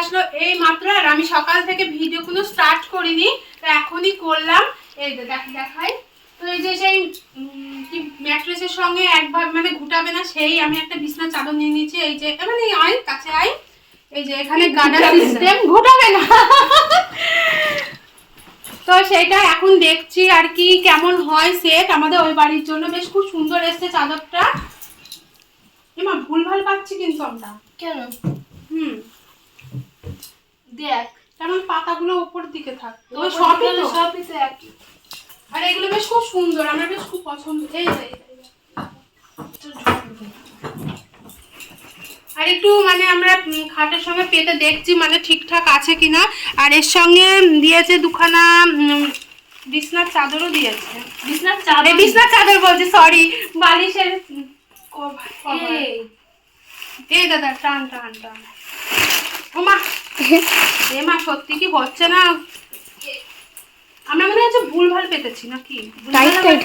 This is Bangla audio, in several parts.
আসলো এই মাত্র আর আমি সকাল থেকে ভিডিও কোনো স্টার্ট করিনি তো এখনই করলাম। এই যে দেখ দেখাই। তো এই যে সেই কি ম্যাট্রেসের সঙ্গে একবার মানে ঘুটাবে না সেই আমি একটা বিছনা চাদর নিয়ে নিয়েছি এই যে মানে আয় কাছে আয়। এই যে এখানে গার্ডার সিস্টেম ঘুটাবে না। তো সেটা এখন দেখছি আর কি কেমন হয় সেট আমাদের ওই বাড়ির জন্য। বেশ খুব সুন্দর এসছে চাদরটা। এমা ভুল ভালো পাচ্ছি কিন্তু আমরা। কেন? হুম। দেখ তেমন পাতাগুলো উপর দিকে থাকবে ওই সবই তো। সবই তো একই আর এগুলো বেশ খুব সুন্দর আমার বেশ খুব পছন্দ এই। আর একটু মানে আমরা খাটের সঙ্গে পেতে দেখছি মানে ঠিকঠাক আছে কিনা। আর এর সঙ্গে দিয়েছে দুখানা বিছনার চাদরও দিয়েছে। বিছনার চাদর? বিছনার চাদর বলছি সরি বালিশের এই দাদা টান টান টান। ও এ মা সত্যি কি হচ্ছে না? আমরা মনে হচ্ছে ভুল ভালো পেতেছি নাকি? টাইট টাইট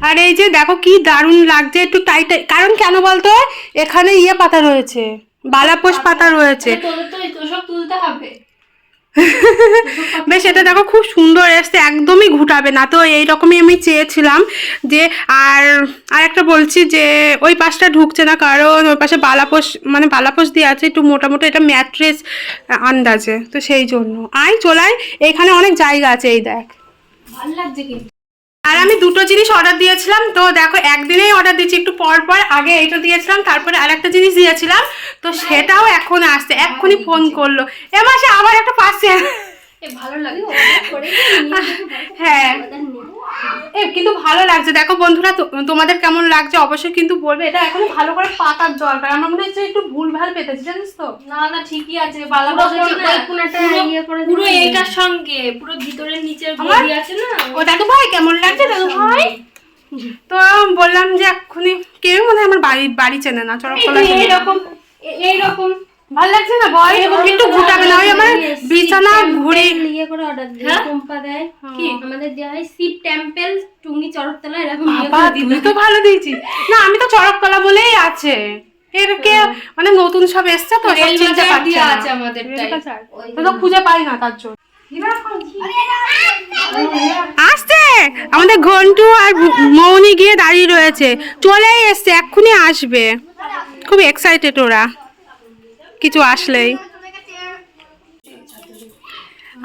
আর এই যে দেখো কি দারুণ লাগছে একটু টাইট কারণ কেন বলতো? এখানে ইয়ে পাতা রয়েছে বালাপোষ পাতা রয়েছে আরে তোদের তো এই- ওসব তুলতে হবে বেশ, এটা দেখো খুব সুন্দর এসছে, একদমই ঘুটাবে না। তো এইরকমই আমি চেয়েছিলাম যে, আর আর একটা বলছি যে, ওই পাশটা ঢুকছে না, কারণ ওই পাশে বালাপোষ মানে বালাপোষ দিয়ে আছে, একটু মোটামুটি এটা ম্যাট্রেস আন্দাজে, তো সেই জন্য। আয় চলায় এখানে অনেক জায়গা আছে, এই দেখ। ভালো লাগছে কিন্তু। আর আমি দুটো জিনিস অর্ডার দিয়েছিলাম, তো দেখো একদিনেই অর্ডার দিচ্ছি, একটু পর পর আগে এইটা দিয়েছিলাম, তারপরে আর একটা জিনিস দিয়েছিলাম, তো সেটাও এখন আসছে, এক্ষুনি ফোন করল। এ মাসে, আবার একটা পাশে হ্যাঁ। এ কিন্তু ভালো লাগছে। দেখো বন্ধুরা তোমাদের কেমন লাগছে অবশ্যই কিন্তু বলবে। এটা এখন ভালো করে পাতার দরকার আমার মনে হচ্ছে একটু ভুল ভালো পেতেছি জানিস তো? না না ঠিকই আছে। পুরো ইয়ে। এইটার সঙ্গে পুরো ভিতরের নিচের আমার? আছে না? ও দাদু ভাই কেমন লাগছে? দাদু ভাই? তো বললাম যে এক্ষুনি কেউ মনে হয় আমার বাড়ি বাড়ি চেনে না। চড়ক এইরকম এইরকম। ভালো লাগছে না? বল একটু ঘুটাবে না ওই আমার বিছানা ঘুরে ইয়ে করে অর্ডার দিই হ্যাঁ? কোম্পা দেয়। কি? আমাদের দেয় শিব টেম্পল টুঙ্গি চরকতলা এরকম করে তুই তো ভালো দিয়েছিস না আমি তো চড়কতলা বলেই আছে। এর কে মানে নতুন সব এসছে তো রেল চিনতে। আছে আমাদেরটাই। রেল বাজার? তো তো খুঁজে পাই না তার জন্য। আসছে! আমাদের ঘন্টু আর মৌনি গিয়ে দাঁড়িয়ে রয়েছে। চলেই এসছে এক্ষুনি আসবে। খুব এক্সাইটেড ওরা। কিছু আসলেই।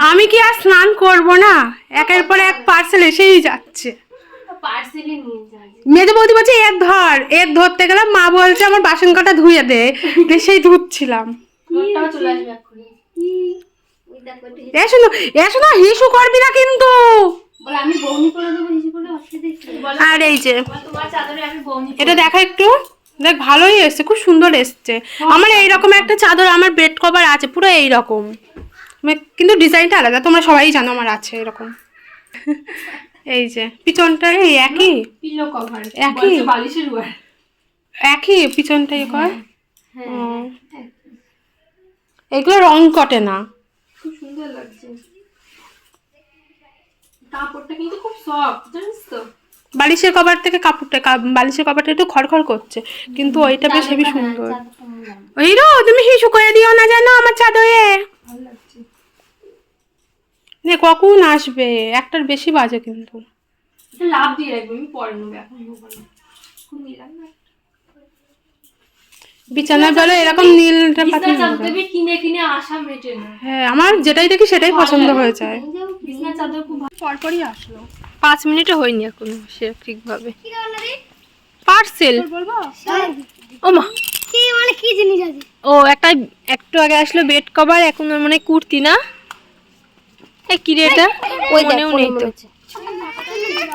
আমি কি আর স্নান করব না? একের পর এক পার্সেল এসেই যাচ্ছে। মেজে বৌদি বলছে এর ধর এর ধরতে গেলাম মা বলছে আমার বাসন কটা ধুয়ে দে। সেই ধুচ্ছিলাম। এ শোনো এ শোনো হিসু করবি না কিন্তু। আর এই যে এটা দেখা একটু। দেখ ভালোই এসছে খুব সুন্দর এসছে। আমার এইরকম একটা চাদর আমার বেড কভার আছে পুরো এইরকম। মানে কিন্তু ডিজাইনটা আলাদা তোমরা সবাই জানো আমার আছে এরকম। এই যে পিছনটা এই একই? পিলো কভার একই? বালিশের ওয়ার একই পিছনটা এ কর? হ্যাঁ ও। এগুলো রং কটে না। খুব সুন্দর লাগছে। কাপড়টা কিন্তু খুব সফট জানিস তো? বালিশের কভার থেকে কাপড়টা বালিশের কভারটা একটু খড়খড় করছে কিন্তু ওইটা বেশ হেবি সুন্দর। ওই রো তুমি হিসু করে দিও না জানো আমার চাদরে? নে কখন আসবে? একটার বেশি বাজে কিন্তু। লাভ দিয়ে রাখবে আমি পরে নেব এখন নেব না খুব নিলাম না বিছানার বেলা এরকম নীলটা পাতি কিনে কিনে মেটে না হ্যাঁ আমার যেটাই দেখি সেটাই পছন্দ হয়ে যায়। বিছনা চাদর খুব পরপরই আসলো। পাঁচ মিনিটও হয়নি এখনও সে ঠিকভাবে। পার্সেল। বলব? ও মা। কি মানে কি জিনিস আছে? ও একটা একটু আগে আসলো বেড কভার এখন মানে কুর্তি না? এ কি রে এটা? ওই দেখ মনেও পরে নেই তো। মরেছে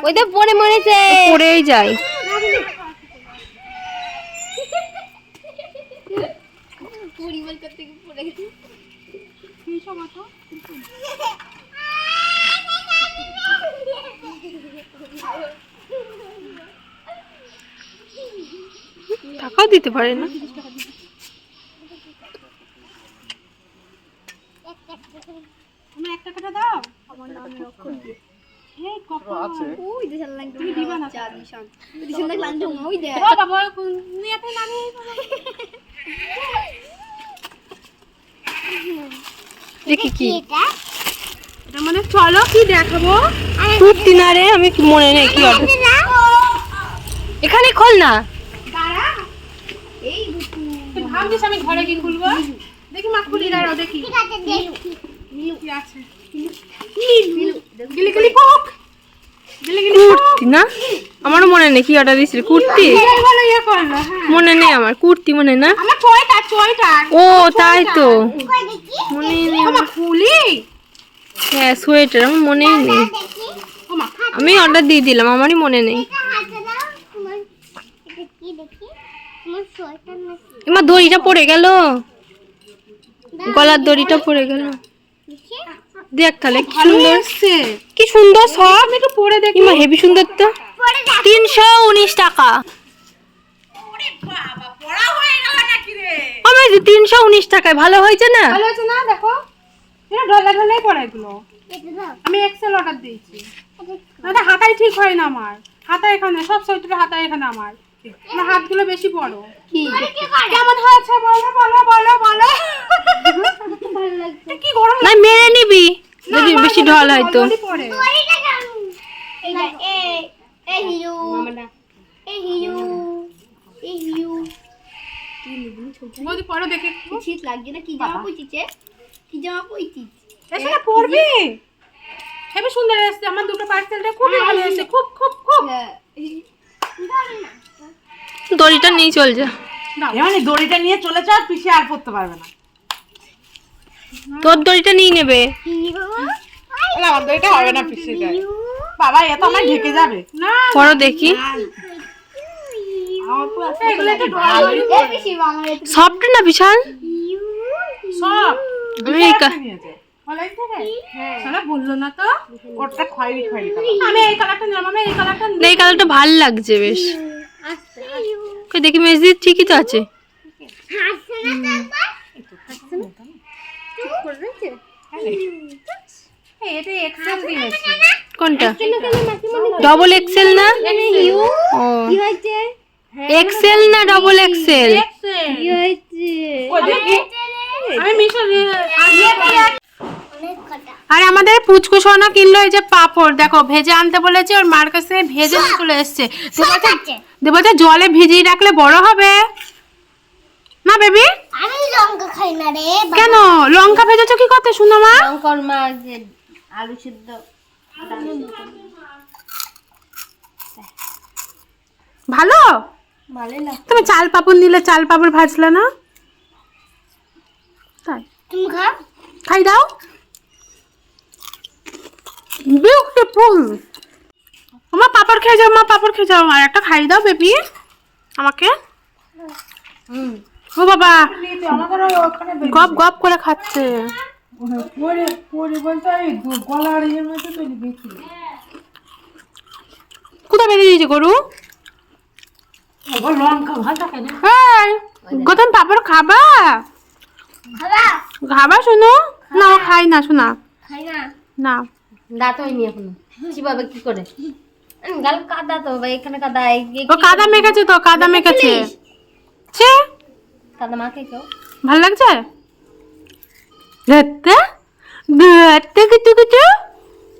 ওই দেখ পরে মরেছে পরেই যায় পরিবার করতে গিয়ে পড়ে গেছে টাকাও দিতে পারে না আমার এক টাকাটা দাও আমার নাম অক্ষর দিয়ে আছে ওই দেশের লাইনটা তুমি দিবা না চার নিশান দেশের লাইনটা ওই দে ও বাবা নিয়ে নানি দেখি কি এটা মানে চলো কি দেখাবো? কুর্তি না রে আমি মনে নেই কি অর্ডার এখানে খোল না। তুই ভাবছিস আমি ঘরে কি খুলবো? দেখি মা খুলি দাঁড়াও দেখি। কি আছে গিলি গিলি পোক গিলি গিলি কুর্তি না? আমারও মনে নেই কি অর্ডার দিয়েছিল। কুর্তি? মনে নেই আমার কুর্তি মনে না? আমার ও তাই তো। মনে নেই হ্যাঁ সোয়েটার আমার মনেই নেই। আমি অর্ডার দিয়ে দিলাম আমারই মনে নেই। এমা দড়িটা পড়ে গেল। গলার দড়িটা পড়ে গেল। দেখ তাহলে কি সুন্দর। কি সুন্দর সব। একটু পরে দেখি। এমা হেভি সুন্দর তো। তিনশো উনিশ টাকা। বাবা পড়া হয়ে গেল নাকি রে? আমার তিনশো উনিশ টাকায় ভালো হয়েছে না? ভালো আছে না? দেখো। এটা ডলা ঢলাই পড়া এগুলো। আমি এক্সেল অর্ডার দিয়েছি। হাতায় ঠিক হয় না আমার। হাতা এখানে সব সোয়েটার হাতা এখানে আমার। আমার হাতগুলো বেশি বড়। কি? কেমন হয়েছে? বলো বলো বলো বলো। কি গরম না মেরে নিবি। যদি বেশি ঢল হয় তো। পড়ো। দেখে। শীত লাগছে না কি জামা পইছিছে কি জামা পইছিস এসে না পড়বি? হেবি সুন্দর আমার দুটো পার্সেলটা খুবই ভালো খুব খুব খুব। দড়িটা নিয়ে চল যা। এমনি দড়িটা নিয়ে চলে যাও পিছিয়ে আর পড়তে পারবে না। তোর দড়িটা নিয়ে নেবে। আমার দড়িটা হবে না পিছিয়ে যায়। বাবা এ তো আমার ঢেকে যাবে। না পড়ো দেখি। সফট না। বিশাল? সব অনলাইন থেকে সারা বলল না তো। ওরটা খয়েরি খয়েরি আমি এই কালারটা নিলাম আমি এই কালারটা না, এই কালারটা ভালো লাগছে বেশ। কই দেখি মেজদি ঠিকই তো আছে। কোনটা? ডবল এক্সেল না? ও। এক্সেল না ডবল এক্সেল আমি মিশো আরে আমাদের পুচকু সোনা কিনলো এই যে পাপড়। দেখো ভেজে আনতে বলেছে ওর মার কাছে ভেজে চলে এসছে। দেবতা দেবতা জলে ভিজিয়ে রাখলে বড় হবে। না বেবি? আমি লঙ্কা খাই না রে কেন? লঙ্কা ভেজেছো কি করতে শুনো মা? লঙ্কার মাছ আলু সিদ্ধ। ভালো? তুমি চাল পাপড় নিলে চাল পাপড় ভাজলে না? তাই। তুমি খাও। খাই দাও। বিউটিফুল আমার পাপড় খেয়ে যাও মা পাপড় খেয়ে যাও। আর একটা খাই দাও বেবি। আমাকে। ও বাবা। গপ গপ করে খাচ্ছে। কোথায় বেরিয়ে দিয়েছে গরু? হ্যাঁ গতম পাপড় খাবা? খাবা। শোনো? না ও খাই না শোনা। না। দাঁত হয়নি এখনও। কীভাবে কি করে? গাল কাদা তো ভাই এখানে কাদা ও কাদা মেখেছে তো কাদা মেখেছে। ছে। কাদা মাখে কেউ? ভালো লাগছে? দেখতে দেখতে কিছু কিছু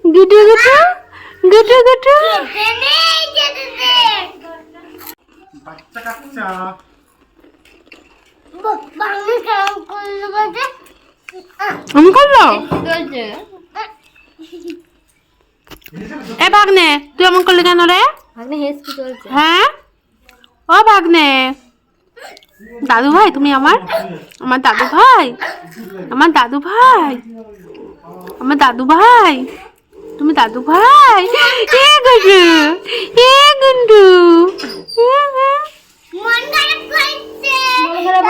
গুটু গুটু? গুটু গুটু? বাচ্চা কাচ্চা। আমি করল এ ভাগ্নে তুই এমন করলি কেন রে? হ্যাঁ? ও ভাগ্নে। দাদু ভাই তুমি আমার? আমার দাদু ভাই? আমার দাদু ভাই? আমার দাদু ভাই? তুমি দাদু ভাই? এ গুডু এ গুন্ডু। মন খারাপ করছে। মন খারাপ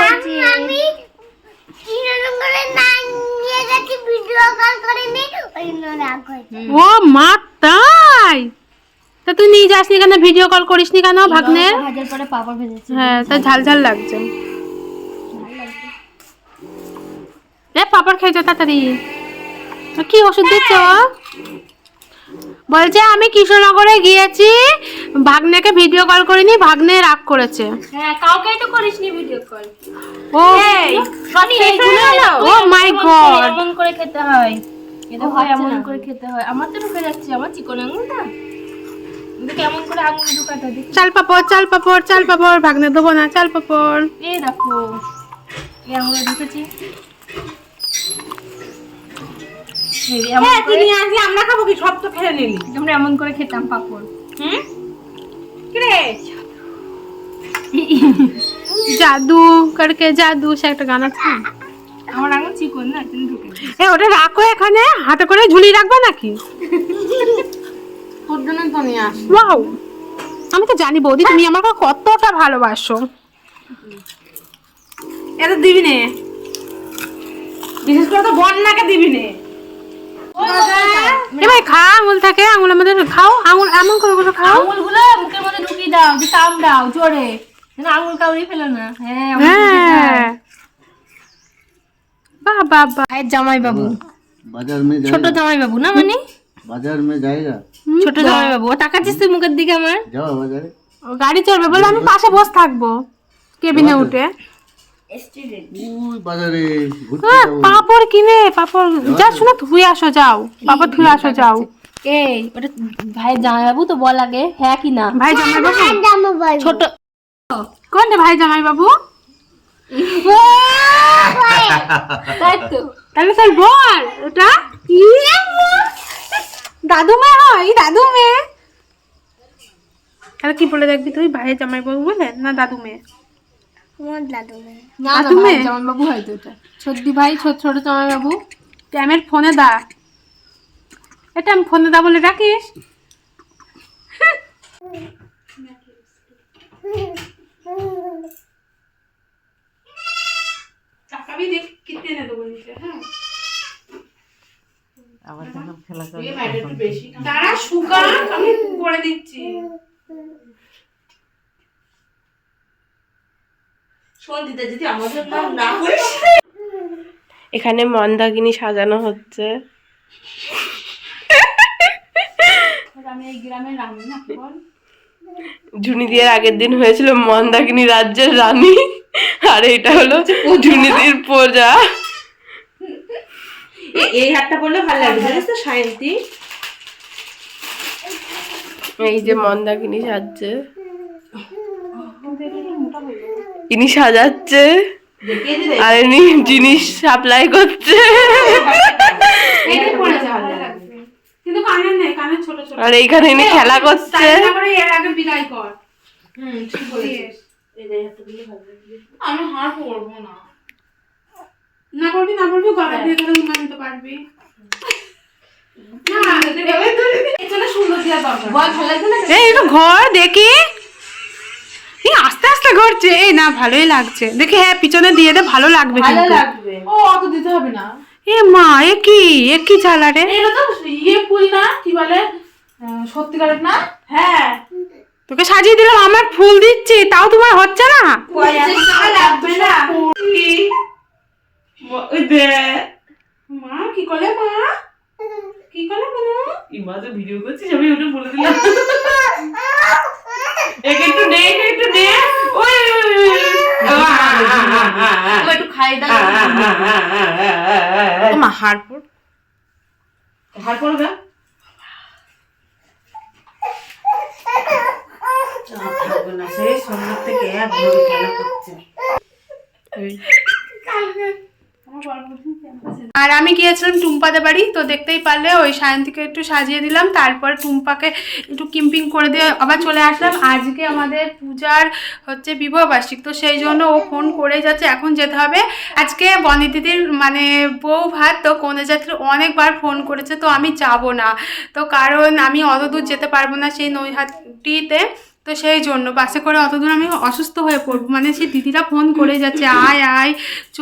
ও মা তাই? তা তুই নিয়ে যাসনি কেন? ভিডিও কল করিসনি কেন ভাগ্নে? হ্যাঁ তা ঝাল ঝাল লাগছে। এ পাপড় খেয়েছো তাড়াতাড়ি। তা কি ওষুধ দিচ্ছ? বলছে আমি কৃষ্ণনগরে গিয়েছি ভাগ্নেকে ভিডিও কল করিনি ভাগ্নে রাগ করেছে। হ্যাঁ কাউকেই তো করিসনি ভিডিও কল ও ও মাই গড এমন করে খেতে হয়। এটা হয় এমন করে খেতে হয়। আমার তো ঢুকে যাচ্ছে আমার চিকন আঙুলটা। কেমন করে আঙুল ঢুকাতে চাল পাপড় চাল পাপড় চাল পাপড় ভাগ্নে দেবো না চাল পাপড়। এই দেখো এই আঙুলে ঢুকেছি। হ্যাঁ তুই নিয়ে আসলি আমরা খাব কি? সব তো নিলি। আমরা এমন করে খেতাম পাপড়। হুম? কিরে জাদু করকে জাদু সে একটা গান আছে। আমার আঙুল চিকন না তুমি ঢুকে এ ওটা রাখো এখানে। হাতে করে ঝুলি রাখবে নাকি? তোর জন্য তো নিয়ে আস ওয়াও! আমি তো জানি বৌদি তুমি আমাকে কতটা ভালোবাসো। এটা দিবি নে। বিশেষ করে তো বন্যাকে দিবি নে। এই খা আঙুল থাকে আঙুলের মধ্যে খাও আঙুল এমন করে করে খাও। আঙুলগুলো মুখের মধ্যে ঢুকিয়ে দাও যে দাও জোরে। যেন আঙুল কাউরি ফেলো না। হ্যাঁ বাহ বাহ এই জামাই বাবু বাজার মে যায় ছোট জামাই বাবু না মানে? বাজার মে যায়গা। ছোট জামাই বাবু তাকাচ্ছিস তুই মুখের দিকে আমার? যাও বাজারে। ও গাড়ি চলবে বলে আমি পাশে বসে থাকব। কেবিনে উঠে। পাপড় কিনে পাপড় যা শুনে ধুয়ে আসো যাও। পাপড় ধুয়ে আসো যাও। এই ওটা ভাইয়ের জামাই তো বল আগে হ্যাঁ কি না? ভাই ছোট। ভাই। তাহলে বল ওটা? দাদু মেয়ে হয় দাদু মেয়ে তাহলে কি বলে দেখবি তুই ভাইয়ের জামাই বাবু বলে না দাদু দাদু মেয়ে না তুমি? বাবু হয়তো ভাই ছোট ছোট জামাই বাবু ট্যামের ফোনে দা। এটা আমি ফোনে দা বলে ডাকিস। কিতনে নে দেবো নিচে হ্যাঁ এখানে মন্দাকিনী সাজানো হচ্ছে। আমি এই গ্রামের রানী না বল। ঝুনিদির আগের দিন হয়েছিল মন্দাকিনী রাজ্যের রানী। আর এটা হলো ঝুনিদির প্রজা। এই হাতটা পড়লে ভালো লাগবে জানিস তো সায়ন্তী? এই যে মন্দাকিনী সাজছে। ইনি সাজাচ্ছে আর ইনি জিনিস সাপ্লাই করছে। আর এইখানে ইনি খেলা করছে। আমি হার না। না করবি না করবি গলা দিয়ে নিতে পারবি। না এখানে আস্তে আস্তে ঘুরছে এই না ভালোই লাগছে। দেখি হ্যাঁ পিছনে দিয়ে দে ভালো লাগবে কিন্তু। লাগবে। ও অত দিতে হবে না। এ মা এ কি? এ কি জ্বালা রে? এটা তো ইয়ে ফুল না কি বলে? সত্যিকারের না? হ্যাঁ। তোকে সাজিয়ে দিলাম আমার ফুল দিচ্ছি তাও তোমার হচ্ছে না? লাগবে না। মা কি করলে মা? কি করলে মনু ইমা তো ভিডিও করছিস আমি ওটা বলে দিলাম একে একটু নে একে একটু নে ওই ওই, ওই, ওই। ও একটু খাই দাও মা হার পড় হার সেই সন্ধ্যা থেকে একভাবে খেলা করছে। আর আমি গিয়েছিলাম টুম্পাদের বাড়ি, তো দেখতেই পারলে ওই সায়ন্তীকে একটু সাজিয়ে দিলাম, তারপর টুম্পাকে একটু কিম্পিং করে দিয়ে আবার চলে আসলাম। আজকে আমাদের পূজার হচ্ছে বিবাহবার্ষিক, তো সেই জন্য ও ফোন করে যাচ্ছে, এখন যেতে হবে। আজকে বনি দিদির মানে বউ ভাত, তো কনে যাত্রী অনেকবার ফোন করেছে, তো আমি যাব না। তো কারণ আমি অত দূর যেতে পারব না সেই নৈহাটিতে। তো সেই জন্য বাসে করে অত দূর আমি অসুস্থ হয়ে পড়ব। মানে সেই দিদিরা ফোন করে যাচ্ছে, আয় আয়, চ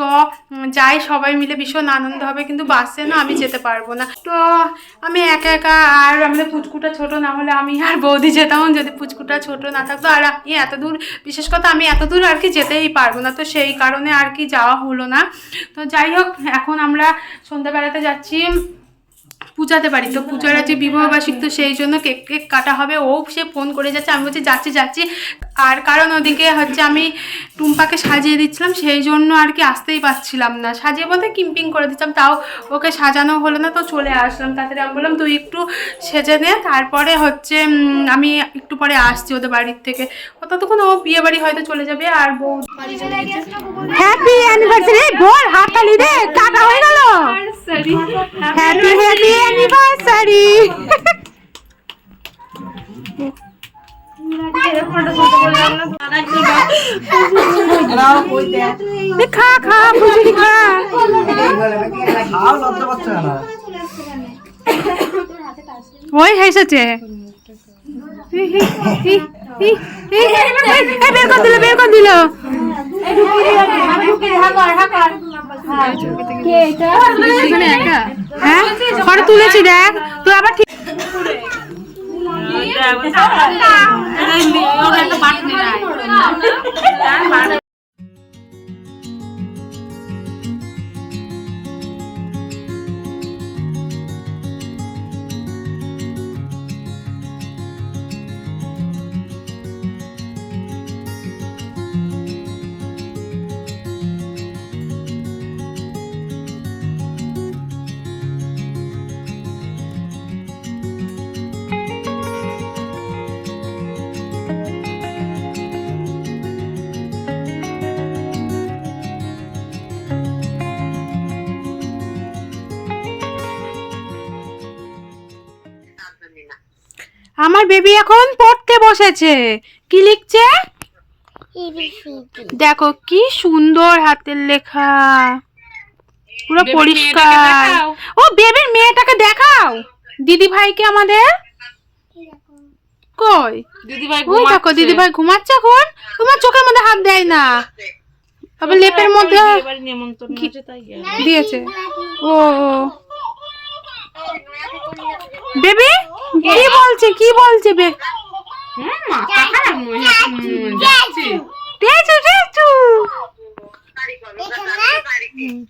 যাই, সবাই মিলে ভীষণ আনন্দ হবে, কিন্তু বাসে না আমি যেতে পারব না। তো আমি একা একা আর আমাদের পুচকুটা ছোট, না হলে আমি আর বৌদি যেতাম, যদি পুচকুটা ছোট না থাকতো। আর আমি এত দূর, বিশেষ কথা আমি এত দূর আর কি যেতেই পারব না। তো সেই কারণে আর কি যাওয়া হলো না। তো যাই হোক, এখন আমরা সন্ধ্যাবেলাতে যাচ্ছি। পূজাতে পারি। তো পূজার আছে বিবাহবার্ষিক তো সেই জন্য কেক কেক কাটা হবে। ও সে ফোন করে যাচ্ছে। আমি বলছি যাচ্ছি যাচ্ছি। আর কারণ ওদিকে হচ্ছে আমি টুম্পাকে সাজিয়ে দিচ্ছিলাম সেই জন্য আর কি আসতেই পারছিলাম না। সাজিয়ে বলতে কিম্পিং করে দিচ্ছিলাম তাও ওকে সাজানো হলো না তো চলে আসলাম তাড়াতাড়ি আমি বললাম তুই একটু সেজে নে। তারপরে হচ্ছে আমি একটু পরে আসছি ওদের বাড়ির থেকে। ততক্ষণ ও বিয়ে বাড়ি হয়তো চলে যাবে আর বউ হ্যাপি অ্যানিভার্সারি হাততালি দে টাকা হয়ে গেল। হ্যাপি হ্যাপি অ্যানিভার্সারি খা খা ফুচুরি খা ওই হেসেছে বের করে দিল বের করে দিল হ্যাঁ ফটো তুলেছি দেখ তুই আবার ঠিক আমার বেবি এখন পড়তে বসেছে। কি লিখছে? দেখো কি সুন্দর হাতের লেখা। পুরো পরিষ্কার। ও বেবির মেয়েটাকে দেখাও। দিদি ভাইকে আমাদের? কই? দিদি ভাই ওই দেখো দিদি ভাই ঘুমাচ্ছে এখন। তোমার চোখের মধ্যে হাত দেয় না। তবে লেপের মধ্যে। দিয়েছে। ও। বেবি? কি বলছে? কি বলছে বে। টেচু টেচু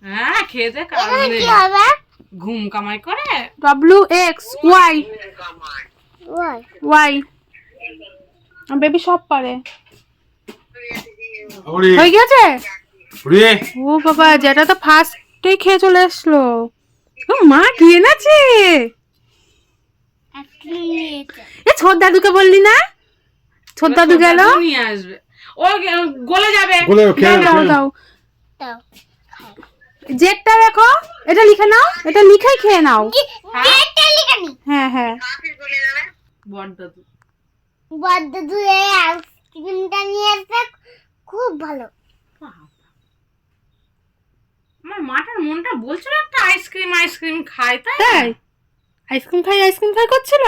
হ্যাঁ খেতে ঘুম কামাই করে? W X Y Y baby সব পারে। হয়ে গেছে? ও বাবা যেটা তো ফার্স্টেই খেয়ে চলে আসলো। ও মা কি এনেছে? এ ছোট দাদুকে বললি না? ছোট দাদু গেল? নিয়ে আসবে। ও গলে যাবে। দাও দাও দাও। জেটটা দেখো এটা লিখে নাও এটা লিখেই খেয়ে নাও। ডেটটা লিখে নি। হ্যাঁ হ্যাঁ। আইসক্রিমটা নিয়ে এসে খুব ভালো। আমার মাটার মনটা বলছিল একটা আইসক্রিম আইসক্রিম তাই তাই। আইসক্রিম খাই আইসক্রিম খাই করছিল?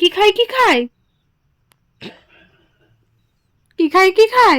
কি খাই কি খাই? কি খাই কি খাই?